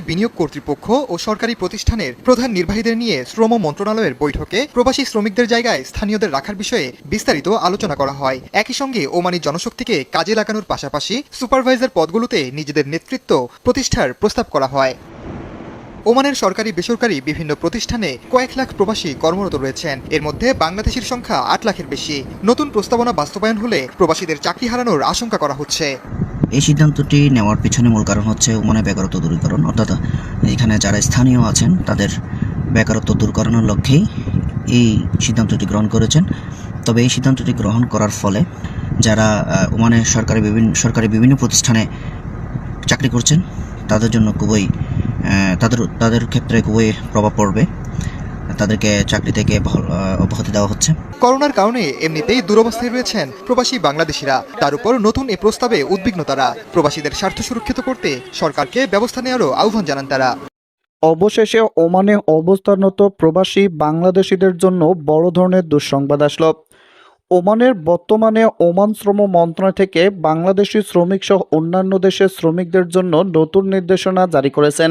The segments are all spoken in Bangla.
বিনিয়োগ কর্তৃপক্ষ ও সরকারি প্রতিষ্ঠানের প্রধান নির্বাহীদের নিয়ে শ্রম মন্ত্রণালয়ের বৈঠকে প্রবাসী শ্রমিকদের জায়গায় স্থানীয়দের রাখার বিষয়ে বিস্তারিত আলোচনা করা হয়। একই সঙ্গে ওমানি জনশক্তিকে কাজে লাগানোর পাশাপাশি সুপারভাইজার পদগুলোতে নিজেদের নেতৃত্ব প্রতিষ্ঠার প্রস্তাব করা হয়। ওমানের সরকারি বেসরকারি বিভিন্ন প্রতিষ্ঠানে কয়েক লাখ প্রবাসী কর্মরত রয়েছেন। এর মধ্যে বাংলাদেশের সংখ্যা আট লাখের বেশি। নতুন প্রস্তাবনা বাস্তবায়ন হলে প্রবাসীদের চাকরি হারানোর আশঙ্কা করা হচ্ছে। এই সিদ্ধান্তটি নেওয়ার পিছনে মূল কারণ হচ্ছে ওমানে বেকারত্ব দূরীকরণ। অর্থাৎ এখানে যারা স্থানীয় আছেন, তাদের বেকারত্ব দূর করানোর লক্ষ্যেই এই সিদ্ধান্তটি গ্রহণ করেছেন। তবে এই সিদ্ধান্তটি গ্রহণ করার ফলে যারা ওমানে সরকারি বিভিন্ন সরকারি বিভিন্ন প্রতিষ্ঠানে চাকরি করছেন, তাদের জন্য খুবই তাদের তাদের ক্ষেত্রে খুবই প্রভাব পড়বে। তাদেরকে চাকরি থেকে অব্যাহতি দেওয়া হচ্ছে। করোনার কারণে এমনিতেই দুরবস্থায় রয়েছেন প্রবাসী বাংলাদেশিরা। তার উপর নতুন এ প্রস্তাবে উদ্বিগ্ন তারা প্রবাসীদের স্বার্থ সুরক্ষিত করতে সরকারকে ব্যবস্থা নেওয়ারও আহ্বান জানান তারা। অবশেষে ওমানে অবস্থানরত প্রবাসী বাংলাদেশিদের জন্য বড় ধরনের দুঃসংবাদ আসলো। ওমানের বর্তমানে ওমান শ্রম মন্ত্রণালয় থেকে বাংলাদেশি শ্রমিক সহ অন্যান্য দেশের শ্রমিকদের জন্য নতুন নির্দেশনা জারি করেছেন।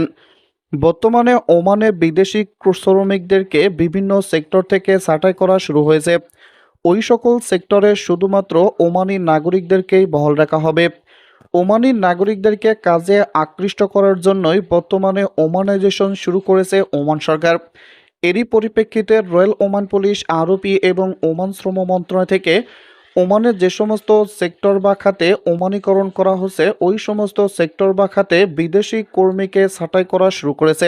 বর্তমানে ওমানে বিদেশি শ্রমিকদেরকে বিভিন্ন সেক্টর থেকে ছাঁটাই করা শুরু হয়েছে। ওই সকল সেক্টরে শুধুমাত্র ওমানি নাগরিকদেরকেই বহাল রাখা হবে। ওমানি নাগরিকদেরকে কাজে আকৃষ্ট করার জন্যই বর্তমানে ওমানাইজেশন শুরু করেছে ওমান সরকার। এরই পরিপ্রেক্ষিতে রয়্যাল ওমান পুলিশ আরোপি এবং ওমান শ্রম মন্ত্রণালয় থেকে ওমানের যে সমস্ত সেক্টর বা খাতে ওমানীকরণ করা হচ্ছে, ওই সমস্ত সেক্টর বা খাতে বিদেশি কর্মীকে ছাঁটাই করা শুরু করেছে।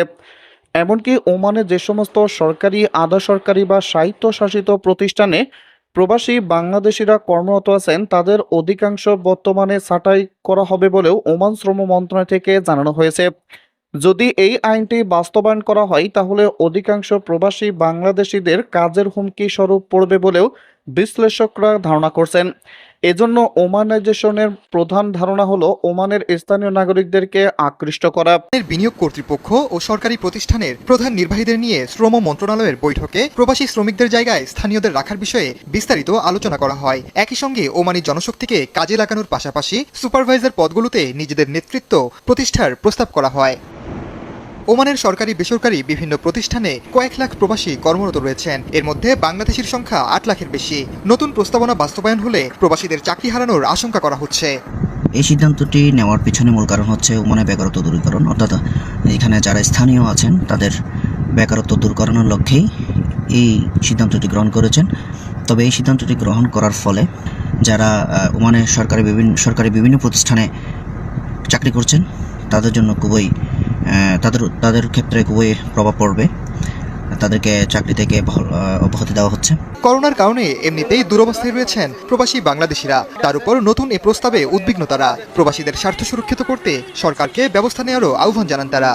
এমনকি ওমানে যে সমস্ত সরকারি, আধা সরকারি বা স্বায়ত্তশাসিত প্রতিষ্ঠানে প্রবাসী বাংলাদেশিরা কর্মরত আছেন, তাদের অধিকাংশ বর্তমানে ছাঁটাই করা হবে বলেও ওমান শ্রম মন্ত্রণালয় থেকে জানানো হয়েছে। যদি এই আইনটি বাস্তবায়ন করা হয়, তাহলে অধিকাংশ প্রবাসী বাংলাদেশিদের কাজের হুমকি স্বরূপ পড়বে বলেও বিশ্লেষকরা ধারণা করছেন, এজন্য ওমানাইজেশনের প্রধান ধারণা হলো ওমানের স্থানীয় নাগরিকদেরকে আকৃষ্ট করা। বিনিয়োগ কর্তৃপক্ষ ও সরকারি প্রতিষ্ঠানের প্রধান নির্বাহীদের নিয়ে শ্রম মন্ত্রণালয়ের বৈঠকে প্রবাসী শ্রমিকদের জায়গায় স্থানীয়দের রাখার বিষয়ে বিস্তারিত আলোচনা করা হয়। একই সঙ্গে ওমানি জনশক্তিকে কাজে লাগানোর পাশাপাশি সুপারভাইজার পদগুলোতে নিজেদের নেতৃত্ব প্রতিষ্ঠার প্রস্তাব করা হয়। ওমানের সরকারি বেসরকারি বিভিন্ন প্রতিষ্ঠানে কয়েক লাখ প্রবাসী কর্মরত রয়েছেন। এর মধ্যে বাংলাদেশের সংখ্যা আট লাখের বেশি। নতুন প্রস্তাবনা বাস্তবায়ন হলে প্রবাসীদের চাকরি হারানোর আশঙ্কা করা হচ্ছে। এই সিদ্ধান্তটি নেওয়ার পিছনে মূল কারণ হচ্ছে ওমানে বেকারত্ব দূরীকরণ। অর্থাৎ এখানে যারা স্থানীয় আছেন, তাদের বেকারত্ব দূর করানোর লক্ষ্যেই এই সিদ্ধান্তটি গ্রহণ করেছেন। তবে এই সিদ্ধান্তটি গ্রহণ করার ফলে যারা ওমানে সরকারি বিভিন্ন সরকারি বিভিন্ন প্রতিষ্ঠানে চাকরি করছেন, তাদের জন্য খুবই তাদের তাদের ক্ষেত্রে খুবই প্রভাব পড়বে। তাদেরকে চাকরি থেকে অব্যাহতি দেওয়া হচ্ছে। করোনার কারণে এমনিতেই দুরবস্থায় রয়েছেন প্রবাসী বাংলাদেশিরা। তার উপর নতুন এ প্রস্তাবে উদ্বিগ্ন তারা প্রবাসীদের স্বার্থ সুরক্ষিত করতে সরকারকে ব্যবস্থা নেওয়ারও আহ্বান জানান তারা।